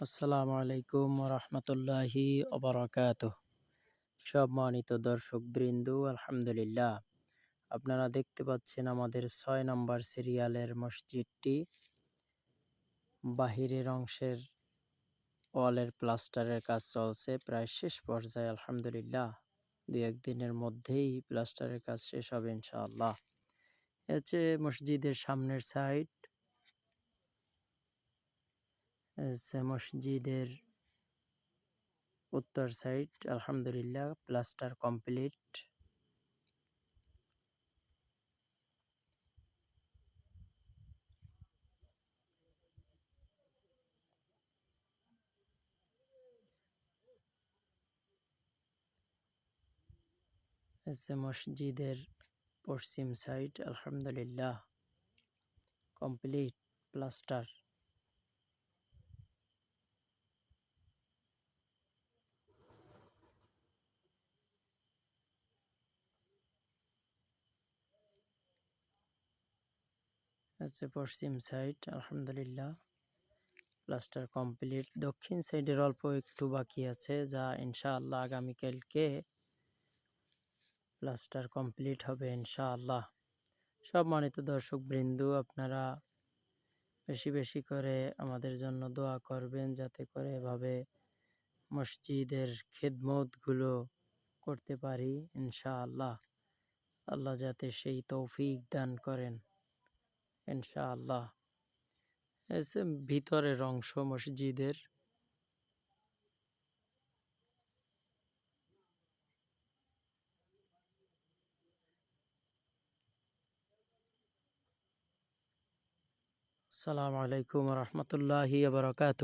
আসসালামু আলাইকুম রহমতুল্লাহি অবরাকাত সম্মানিত দর্শক বৃন্দু আলহামদুলিল্লাহ। আপনারা দেখতে পাচ্ছেন আমাদের ছয় নম্বর সিরিয়ালের মসজিদটি। বাহিরের অংশের ওয়ালের প্লাস্টারের কাজ চলছে, প্রায় শেষ পর্যায়ে, আলহামদুলিল্লাহ। দু একদিনের মধ্যেই প্লাস্টারের কাজ শেষ হবে, ইনশাআল্লাহ। হচ্ছে মসজিদের সামনের সাইড। মসজিদের উত্তর সাইড আলহামদুলিল্লাহ প্লাস্টার কমপ্লিট মসজিদের পশ্চিম সাইড আলহামদুলিল্লাহ কমপ্লিট প্লাস্টার হচ্ছে পশ্চিম সাইড আলহামদুলিল্লাহ। প্লাস্টার কমপ্লিট দক্ষিণ সাইডের অল্প একটু বাকি আছে, যা ইনশাআল্লাহ আগামীকালকে প্লাস্টার কমপ্লিট হবে ইনশাআল্লাহ। সব সম্মানিত দর্শক বৃন্দু আপনারা বেশি বেশি করে আমাদের জন্য দোয়া করবেন, যাতে করে এভাবে মসজিদের খেদমতগুলো করতে পারি ইনশাআল্লাহ। আল্লাহ যাতে সেই তৌফিক দান করেন। ইনশাআল্লাহ। ভিতরের অংশ মসজিদের। আসসালামু আলাইকুম রহমতুল্লাহি বারকাত